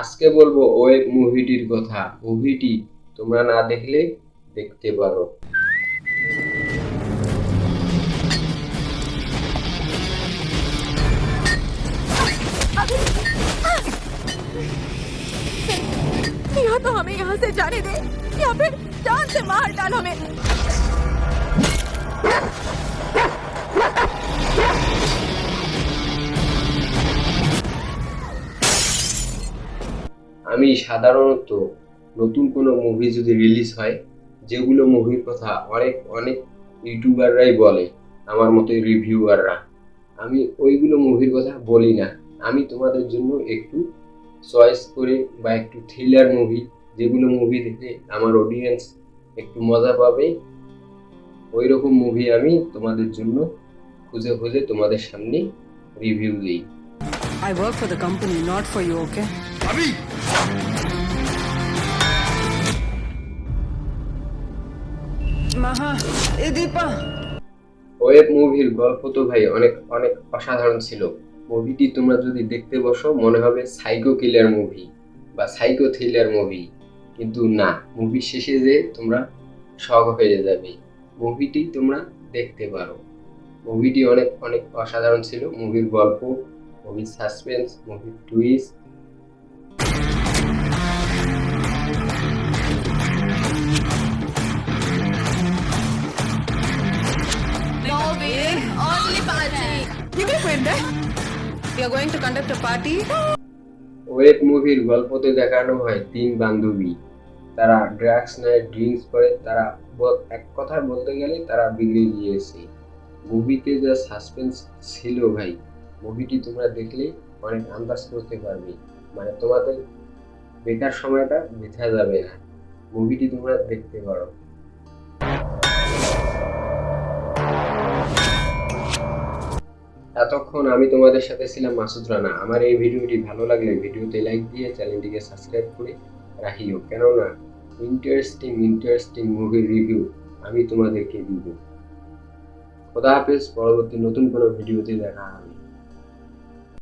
আজকে বলবো ওয়েব মুভিটির কথা মুভিটি তোমরা না দেখলে দেখতে পারো या तो हमें यहाँ से जाने दे या फिर जान से मार डाल हमें আমি সাধারণত নতুন কোনো মুভি যদি রিলিজ হয় যেগুলো মুভির কথা অনেক অনেক ইউটিউবাররাই বলে আমার মতো রিভিউয়াররা আমি ওইগুলো মুভির কথা বলি না। আমি তোমাদের জন্য একটু চয়েস করে বা একটু থ্রিলার মুভি যেগুলো মুভি দেখে আমার অডিয়েন্স একটু মজা পাবে ওই রকম মুভি আমি তোমাদের জন্য খুঁজে খুঁজে তোমাদের সামনে রিভিউ দিই। I work for the company, not for you, okay? Maha, hey Deepa. Web মুভির গল্প তো ভাই অনেক অনেক অসাধারণ ছিল। মুভিটি তোমরা যদি দেখতে বসো মনে হবে সাইকো কিলার মুভি বা সাইকো থ্রিলার মুভি কিন্তু না মুভি শেষে যে তোমরা শখ হয়ে যাবে। মুভিটি তোমরা দেখতে পারো। মুভিটি অনেক অনেক অসাধারণ ছিল। মুভির গল্প মুভির সাসপেন্স মুভির twist You can wait there. We are going to conduct a party. Web মুভির গল্পতে দেখানো হয় তিন বান্ধবী। তারা ড্রাগস নেয় ড্রিঙ্কস করে, তারা এক কথায় বলতে গেলে তারা বিগড়ে গিয়েছে। মুভিতে যা সাসপেন্স ছিল ভাই, মুভিটি তোমরা দেখলে অনেক আন্দাজ করতে পারবে। মানে তোমাদের বেকার সময়টা বৃথা যাবে না। মুভিটি তোমরা দেখতে পারো। এতক্ষণ আমি তোমাদের সাথে ছিলাম মাসুদ রানা। আমার এই ভিডিওটি ভালো লাগলে ভিডিওতে লাইক দিয়ে চ্যানেলটিকে সাবস্ক্রাইব করে রাখিও। কেননা ইন্টারেস্টিং ইন্টারেস্টিং মুভির রিভিউ আমি তোমাদেরকে দিব। খোদা হাফেজ, পরবর্তী নতুন কোনো ভিডিওতে দেখা হবে।